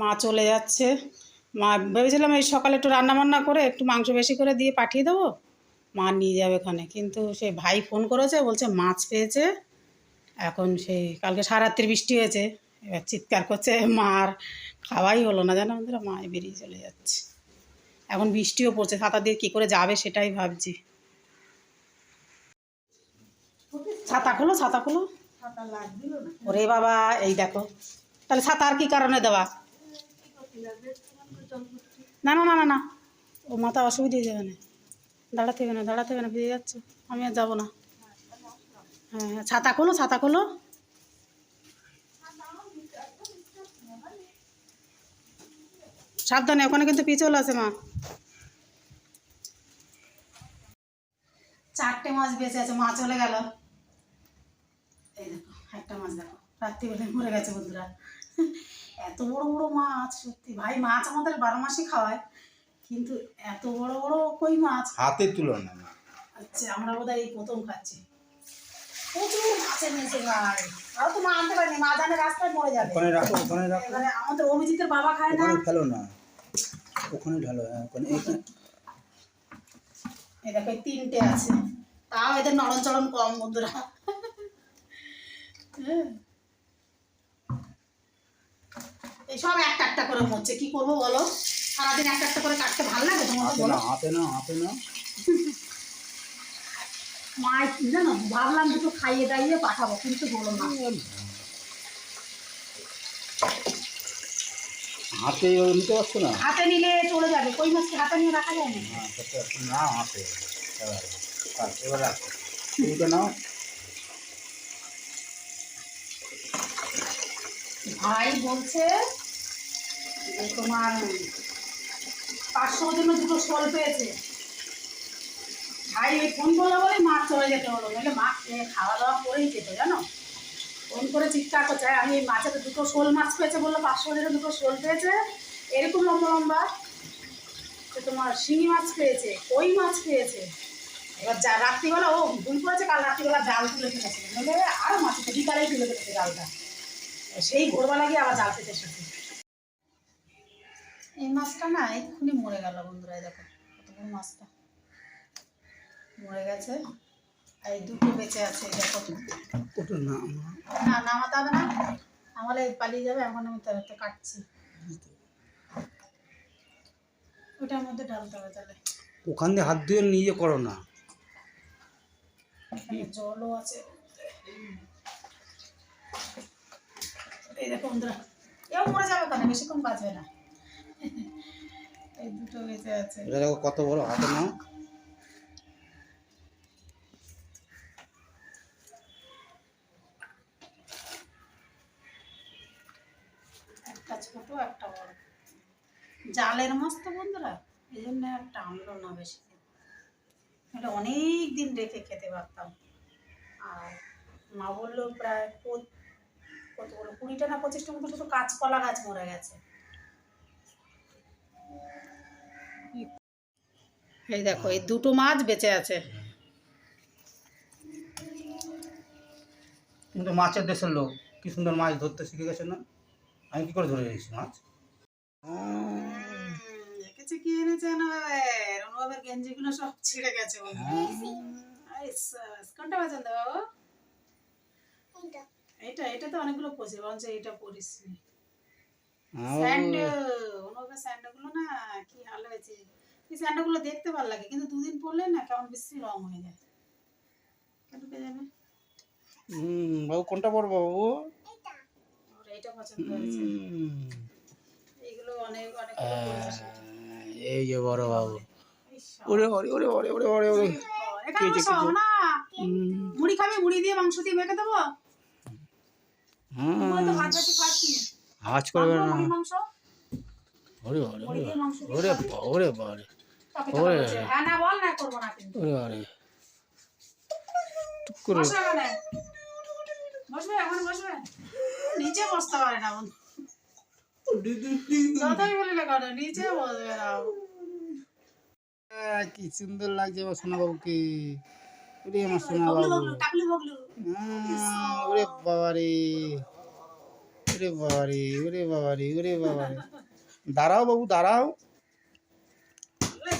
মা চলে যাচ্ছে। মা ভেবেছিলাম এই সকালে একটু রান্না বান্না করে একটু মাংস বেশি করে দিয়ে পাঠিয়ে দেবো। মা নিয়ে যাবে ওখানে। কিন্তু সে ভাই ফোন করেছে বলছে মাছ পেয়েছে। এখন সেই কালকে সারাত্রি বৃষ্টি হয়েছে। এবার চিৎকার করছে মার খাওয়াই হলো না। জানো আমাদের মা বেরিয়ে চলে যাচ্ছে। এখন বৃষ্টিও পড়ছে ছাতা দিয়ে কী করে যাবে সেটাই ভাবছি। ছাতা খোলো ছাতা খোলো। ওরে বাবা এই দেখো। তাহলে ছাতা আর কি কারণে দেওয়া? না না না না না। ও মাথা অসুবিধা হয়ে যাবে না। দাঁড়াতে হবে না দাঁড়াতে হবে না ভিজে যাচ্ছে। আমি আর যাব না। হ্যাঁ হ্যাঁ, ছাতা খোলো ছাতা খোলো। সাবধানে ওখানে কিন্তু পিছল আছে মা। চারটে মাছ বেঁচে আছে মা চলে গেল। এই দেখো একটা মাছ দেখো। রাত্রিবেলায় মরে গেছে বন্ধুরা। এত বড় বড় মাছ সত্যি। ভাই মাছ আমাদের বারো মাসে খাওয়ায় কিন্তু এত বড় বড় কই মাছ? হাতের তুলনা না। আচ্ছা আমরা বোধহয় এই প্রথম খাচ্ছি। প্রচুর মাছের নিচে ভাই। আর তো মা আনতে পারিনি মা জানে রাস্তায় মরে যাবে। ওখানে রাখো ওখানে রাখো। এবারে আমাদের অভিজিতের বাবা খায় না। ওখানে ফেলো না। ওখানে ঢালো হ্যাঁ ওখানে এই দেখো তিনটে আছে। তাও এদের নরম চরম কম বন্ধুরা। হ্যাঁ। এই সব একটা একটা করে মরছে কি করব বলো? সারাদিন একটা একটা করে কাটতে ভালো লাগে হাতে বলো? না হাতে না হাতে না মা জানো? ভাবলাম দুটো খাইয়ে দাইয়ে পাঠাবো কিন্তু বলো না। হাতে নিতে পারছ না? হাতে নিলে চলে যাবে। কই মাছকে হাতে নিয়ে রাখা যায় না? হাতে এবার রাখো। নাও। ভাই বলছে তোমার পাঁচশো জন্য দুটো শোল পেয়েছে। ভাই ফোন করল বলে মাছ চলে যেতে হলো। মাছ খেয়ে খাওয়া দাওয়া করেই যেত জানো? ফোন করে চিৎকার করছে "হ্যাঁ, আমি মাছের দুটো শোল মাছ পেয়েছে। বলল পাঁচশো জন্য দুটো শোল পেয়েছে। এরকম লম্বা লম্বা তো তোমার শিঙি মাছ পেয়েছে কই মাছ পেয়েছে? এবার যা রাত্রিবেলা ও ভুল করেছে কাল রাত্রিবেলা জাল তুলে ফেলেছিল নইলে আরও মাছ বিকালেই তুলে ফেলেছে জালটা। সেই ভোরবেলা গিয়ে আবার জাল পেতে এসেছে। এই মাছটা না এক্ষুনি মরে গেল বন্ধুরা এই দেখো কত বড় মাছটা। মরে গেছে। আর এই দুটো বেঁচে আছে এই দেখো। না না। নামাতে হবে না। নামালে পালিয়ে যাবে এখন আমি তার হাতে কাটছি। ওটার মধ্যে ঢালতে হবে তাহলে। ওখান দিয়ে হাত দিয়ে নিজে করো না। জলও আছে। এই দেখো বন্ধুরা এও মরে যাবে কেন বেশিক্ষণ বাঁচবে না। এই দুটো বেঁচে আছে। এটা দেখো কত বড় হাতে নাও। একটা ছোট একটা বড়। জালের মাছ তো বন্ধুরা এই জন্য আর টানলো না বেশি এটা অনেক দিন রেখে খেতে পারতাম। আর মা বলল প্রায় কত বলো কুড়িটা না পঁচিশটা মতো শুধু কাঁচকলা গাছ মরে গেছে। এই দেখো এই দুটো মাছ বেঁচে আছে। কিন্তু মাছের দেশের লোক কি সুন্দর মাছ ধরতে শিখে গেছে না? আমি কি করে ধরে রেখেছি মাছ? দেখেছে কি এনেছে অনুভবের অনুভবের গেঞ্জিগুলো সব ছিঁড়ে গেছে হ্যাঁ। কোনটা পছন্দ বাবু? এটা এটা তো অনেকগুলো পড়ছে বরঞ্চ এটা পরিস স্যান্ডেল অনুভবের স্যান্ডেলগুলো না কি ভালো হয়েছে এই দেখতে ভালো লাগে কিন্তু দুদিন পরলে না কেমন বেশি রং হয়ে যায়। যাবে হুম বাবু কোনটা পড়ব বাবু? ওর পছন্দ হয়েছে এইগুলো অনেক অনেক এই যে বড় বাবু। ওরে ওরে ওরে ওরে ওরে ওরে ওরে। না। মুড়ি খাবি মুড়ি দিয়ে মাংস দিয়ে মেখে দেবো। আওয়াজ করবে না। ওরে ওরে ওরে ওরে টকে ওরে। হ্যাঁ না বল না করব না কিন্তু। ওরে টুক করে। বসবে এখানে? বসবে এখন বসবে? নিচে বসতে পারে না বন্ধু। যতই বলি না কেন নিচে বসবে না। কি সুন্দর লাগছে আমার সোনা বাবুকে ওরে আমার সোনা বাবু বগলু ওরে বাবা রে ওরে বাবারে ওরে বাবারে ওরে বাবারে। দাঁড়াও বাবু দাঁড়াও লাগছে বাবুকে কি সুন্দর লাগছে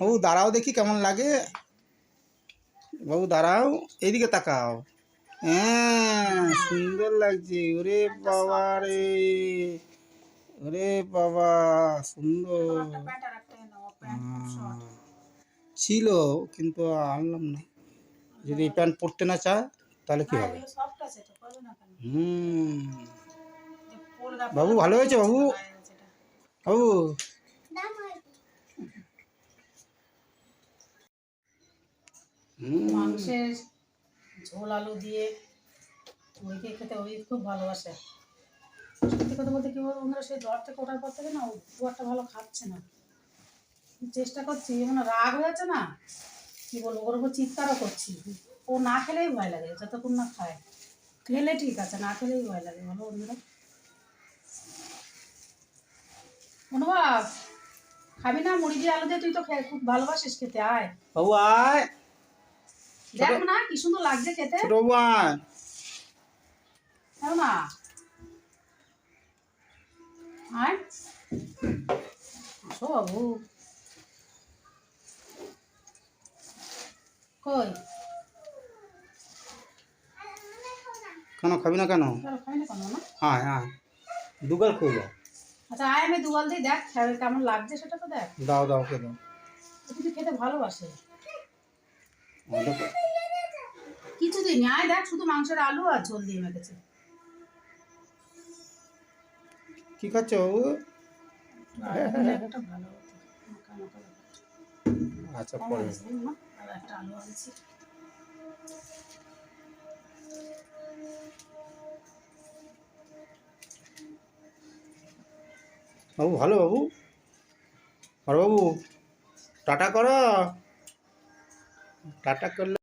বাবু দাঁড়াও দেখি কেমন লাগে। বাবু দাঁড়াও এইদিকে তাকাও। হ্যাঁ সুন্দর লাগছে। ওরে বাবা রে। ওরে বাবা সুন্দর। শর্ট ছিল কিন্তু আনলাম না। যদি প্যান্ট পরতে না চায় তাহলে কি হবে? কেন? হুম। বাবু ভালো হয়েছে বাবু। বাবু হুম মাংসের ঝোল আলু দিয়ে ওইকে খেতে ওই খুব ভালোবাসে। সত্যি কথা বলতে কি বলব বন্ধুরা সেই জ্বর থেকে ওঠার পর থেকে না ও ভালো খাচ্ছে না। চেষ্টা করছি মানে রাগ হয়েছে না কি বলব ওর উপর চিৎকারও করছি। ও না খেলেই ভয় লাগে যতক্ষণ না খায়। খেলে ঠিক আছে না খেলেই ভয় লাগে বলো বন্ধুরা। অনুভব খাবি না মুড়ি দিয়ে আলু দিয়ে? তুই তো খুব ভালোবাসিস খেতে আয়। বাবু আয়। দেখ না কি সুন্দর লাগছে খেতে। ছোট হ্যাঁ না। আয় আসো বাবু। কই? কেন খাবি না কেন? হ্যাঁ আয় দুগাল যাও আচ্ছা আয় আমি দুগাল দিই দেখ কেমন লাগছে সেটা তো দেখ। দাও দাও দাও খেতে ভালোবাসে। কিছু আয় দেখ শুধু মাংসের আলু আর ঝোল দিয়ে মেখেছে। কি খাচ্ছ। আচ্ছা পরে? আর একটা আলু বাবু ভালো বাবু? বড় বাবু টাটা করো। টাটা করলে।